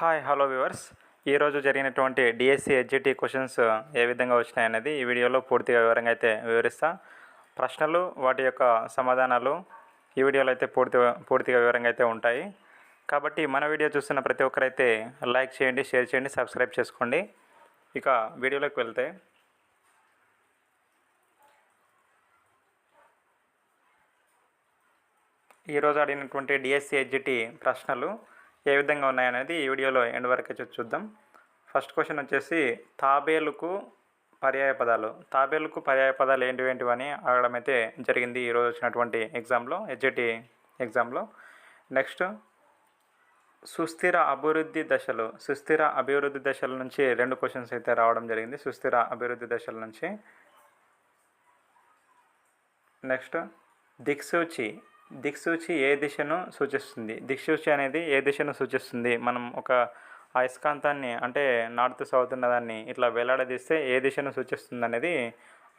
Hi hello viewers ఈరోజు జరిగినటువంటి DSC HGT questions ఏ విధంగా వచ్చినాయనేది ఈ వీడియోలో పూర్తిగా వివరంగా అయితే వివరిస్తా. ప్రశ్నలు వాటి యొక్క సమాధానాలు ఈ వీడియోలో అయితే పూర్తి పూర్తిగా వివరంగా అయితే ఉంటాయి. కాబట్టి మన వీడియో చూస్తున్న ప్రతి ఒక్కరైతే లైక్ చేయండి షేర్ చేయండి సబ్స్క్రైబ్ చేసుకోండి. ఇక వీడియోలోకి వెళ్తే. ఈరోజు అడిగినటువంటి డిఎస్సి హెచ్జిటి ప్రశ్నలు ఏ విధంగా ఉన్నాయనేది ఈ వీడియోలో ఎండ్ వరకు అయితే చూద్దాం. ఫస్ట్ క్వశ్చన్ వచ్చేసి తాబేలుకు పర్యాయ పదాలు. తాబేలుకు పర్యాయ పదాలు ఏంటివి ఏంటివి అని అడగడం అయితే జరిగింది ఈరోజు వచ్చినటువంటి ఎగ్జామ్లో హెచ్జిటి ఎగ్జామ్లో. నెక్స్ట్ సుస్థిర అభివృద్ధి దశలు. సుస్థిర అభివృద్ధి దశల నుంచి రెండు క్వశ్చన్స్ అయితే రావడం జరిగింది. సుస్థిర అభివృద్ధి దశల నుంచి. నెక్స్ట్ దిక్సూచి. దిక్సూచి ఏ దిశను సూచిస్తుంది? దిక్సూచి అనేది ఏ దిశను సూచిస్తుంది? మనం ఒక అయస్కాంతాన్ని అంటే నార్త్ సౌత్ ఉన్నదాన్ని ఇట్లా వేలాడదీస్తే ఏ దిశను సూచిస్తుంది అనేది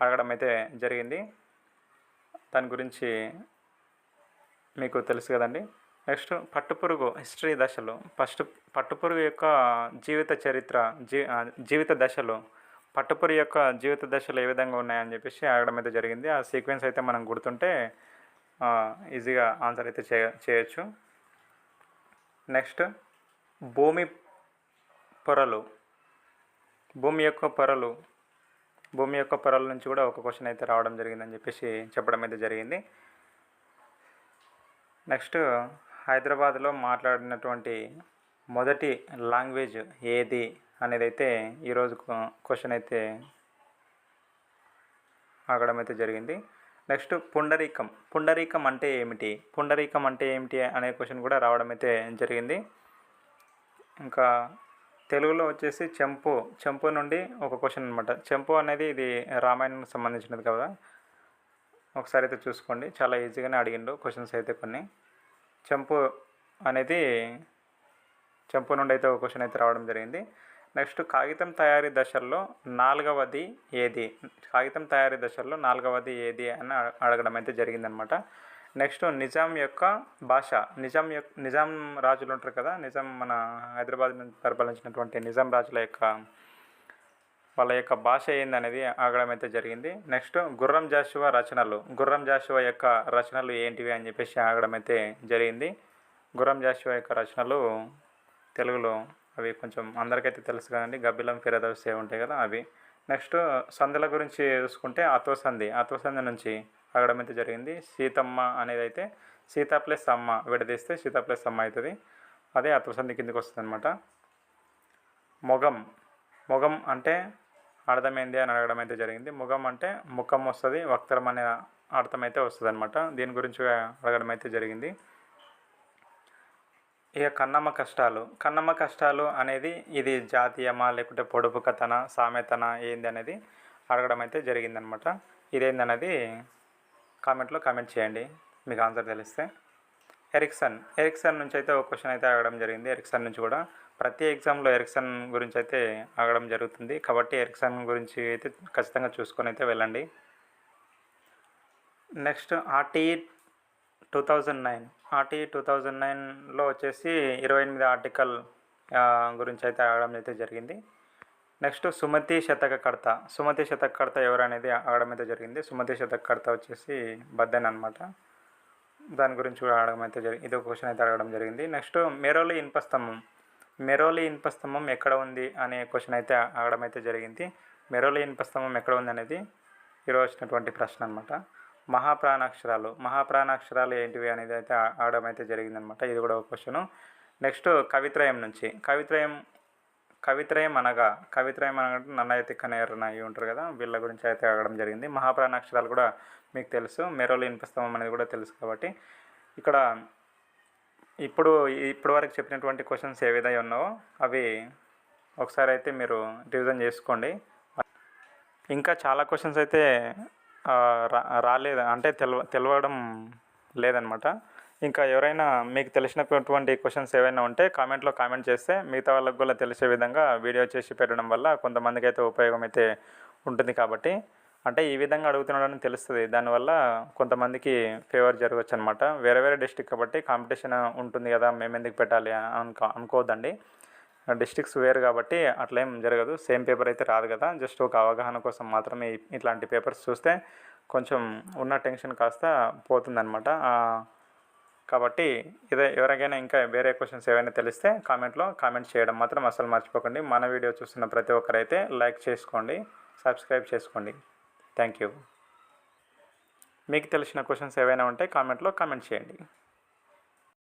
అడగడం అయితే జరిగింది. దాని గురించి మీకు తెలుసు కదండి. నెక్స్ట్ పట్టుపురుగు హిస్టరీ దశలు. ఫస్ట్ పట్టుపురుగు యొక్క జీవిత చరిత్ర జీ జీవిత దశలు. పట్టుపురుగు యొక్క జీవిత దశలు ఏ విధంగా ఉన్నాయని చెప్పేసి అడగడం అయితే జరిగింది. ఆ సీక్వెన్స్ అయితే మనం గుర్తుంటే ఈజీగా ఆన్సర్ అయితే చేయ చేయొచ్చు. నెక్స్ట్ భూమి పొరలు. భూమి యొక్క పొరలు భూమి యొక్క పొరల నుంచి కూడా ఒక క్వశ్చన్ అయితే రావడం జరిగిందని చెప్పేసి చెప్పడం అయితే జరిగింది. నెక్స్ట్ హైదరాబాద్లో మాట్లాడినటువంటి మొదటి లాంగ్వేజ్ ఏది అనేది అయితే ఈరోజు క్వశ్చన్ అయితే ఆగడం అయితే జరిగింది. నెక్స్ట్ పుండరీకం. పుండరీకం అంటే ఏమిటి? పుండరీకం అంటే ఏమిటి అనే క్వశ్చన్ కూడా రావడం అయితే జరిగింది. ఇంకా తెలుగులో వచ్చేసి చెంపు. చెంపు నుండి ఒక క్వశ్చన్ అనమాట చెంపు అనేది ఇది రామాయణం సంబంధించినది కదా? ఒకసారి అయితే చూసుకోండి. చాలా ఈజీగానే అడిగిండు క్వశ్చన్స్ అయితే కొన్ని. చెంపు అనేది చెంపు నుండి అయితే ఒక క్వశ్చన్ అయితే రావడం జరిగింది. నెక్స్ట్ కాగితం తయారీ దశల్లో నాలుగవది ఏది? కాగితం తయారీ దశల్లో నాలుగవది ఏది అని అడగడం అయితే జరిగిందనమాట. నెక్స్ట్ నిజాం యొక్క భాష. నిజాం యొక్క నిజాం రాజులు ఉంటారు కదా నిజాం మన హైదరాబాద్ నుంచి పరిపాలించినటువంటి నిజాం రాజుల యొక్క వాళ్ళ యొక్క భాష ఏందనేది ఆగడం అయితే జరిగింది. నెక్స్ట్ గుర్రం జాషువా రచనలు. గుర్రం జాషువా యొక్క రచనలు ఏంటివి అని చెప్పేసి ఆగడం అయితే జరిగింది. గుర్రం జాషువా యొక్క రచనలు తెలుగులో అవి కొంచెం అందరికైతే తెలుసు కదండి. గబ్బిలం ఫిరదౌస్ ఏ ఉంటాయి కదా అవి. నెక్స్ట్ సందుల గురించి చూసుకుంటే అతోసంది అతోసంది నుంచి ఆగడం అయితే జరిగింది. సీతమ్మ అనేది అయితే సీత ప్లస్ అమ్మ విడదీస్తే సీత ప్లస్ అమ్మ అవుతుంది. అదే అతోసంది కిందకి వస్తుంది అనమాట మొగం. మొగం అంటే అర్థమైంది అని అడగడం అయితే జరిగింది. ముఖం అంటే ముఖం వస్తుంది వక్తరం అనే అర్థం అయితే వస్తుంది అనమాట దీని గురించి అడగడం అయితే జరిగింది. ఇక కన్నమ్మ కష్టాలు. కన్నమ్మ కష్టాలు అనేది ఇది జాతీయమా లేకుంటే పొడుపు కథన సామెతన ఏంది అనేది అడగడం అయితే జరిగిందనమాట. ఇదేందనేది కామెంట్లో కామెంట్ చేయండి. మీకు ఆన్సర్ తెలిస్తే. ఎరిక్సన్. ఎరిక్సన్ నుంచి అయితే ఒక క్వశ్చన్ అయితే అడగడం జరిగింది. ఎరిక్సన్ నుంచి కూడా ప్రతి ఎగ్జామ్లో ఎరిక్సన్ గురించి అయితే అడగడం జరుగుతుంది. కాబట్టి ఎరిక్సన్ గురించి అయితే ఖచ్చితంగా చూసుకొని అయితే వెళ్ళండి. Next RTE two thousand nine. RT two thousand నైన్లో వచ్చేసి ఇరవై ఎనిమిది ఆర్టికల్ గురించి అయితే అడగడం అయితే జరిగింది. నెక్స్ట్ సుమతి శతకకర్త. సుమతి శతకకర్త ఎవరనేది అనేది అడగడం అయితే జరిగింది. సుమతి శతకకర్త వచ్చేసి బద్దెన్ అనమాట దాని గురించి కూడా అడగడం అయితే జరిగింది ఇది ఒక క్వశ్చన్ అయితే అడగడం జరిగింది. నెక్స్ట్ మెరోలి ఇన్పస్తంభం మెరోలి ఇన్పస్తంభం ఎక్కడ ఉంది అనే క్వశ్చన్ అయితే అడగడం అయితే జరిగింది. మెరోలి ఇన్పస్తంభం ఎక్కడ ఉంది అనేది ఈరోజు వచ్చినటువంటి ప్రశ్న అనమాట మహాప్రాణాక్షరాలు. మహాప్రాణాక్షరాలు ఏంటివి అనేది అయితే ఆడడం అయితే జరిగిందనమాట ఇది కూడా ఒక క్వశ్చన్ నెక్స్ట్ కవిత్రయం నుంచి. కవిత్రయం కవిత్రయం అనగా కవిత్రయం అనగా నన్నయ్య తిక్కనయ్యర్ అయి ఉంటారు కదా వీళ్ళ గురించి అయితే అడగడం జరిగింది. మహాప్రాణాక్షరాలు కూడా మీకు తెలుసు. మెరోలి ఇన్పస్తంభం అనేది కూడా తెలుసు కాబట్టి. ఇక్కడ ఇప్పుడు ఇప్పటి వరకు చెప్పినటువంటి క్వశ్చన్స్ ఏ విధంగా ఉన్నావో అవి ఒకసారి అయితే మీరు రివిజన్ చేసుకోండి. ఇంకా చాలా క్వశ్చన్స్ అయితే రాలేదు. అంటే తెలవ తెలవడం లేదనమాట. ఇంకా ఎవరైనా మీకు తెలిసినటువంటి క్వశ్చన్స్ ఏవైనా ఉంటే కామెంట్లో కామెంట్ చేస్తే మిగతా వాళ్ళకి కూడా తెలిసే విధంగా వీడియో చేసి పెట్టడం వల్ల కొంతమందికి అయితే ఉపయోగం అయితే ఉంటుంది కాబట్టి. అంటే ఈ విధంగా అడుగుతున్నాడని తెలుస్తుంది. దానివల్ల కొంతమందికి ఫేవర్ జరగవచ్చు అనమాట వేరే వేరే డిస్టిక్ కాబట్టి కాంపిటీషన్ ఉంటుంది కదా మేము ఎందుకు పెట్టాలి అని అనుకో అనుకోవద్దండి. డిస్ట్రిక్ట్స్ వేరు కాబట్టి అట్లా ఏం జరగదు. సేమ్ పేపర్ అయితే రాదు కదా. జస్ట్ ఒక అవగాహన కోసం మాత్రమే ఇట్లాంటి పేపర్స్ చూస్తే కొంచెం ఉన్న టెన్షన్ కాస్త పోతుందన్నమాట. కాబట్టి ఇదే ఎవరికైనా ఇంకా వేరే క్వశ్చన్స్ ఏవైనా తెలిస్తే కామెంట్లో కామెంట్ చేయడం మాత్రం అసలు మర్చిపోకండి. మన వీడియో చూస్తున్న ప్రతి ఒక్కరైతే లైక్ చేసుకోండి సబ్స్క్రైబ్ చేసుకోండి. Thank you. మీకు తెలిసిన క్వశ్చన్స్ ఏవైనా ఉంటే కామెంట్లో కామెంట్ చేయండి.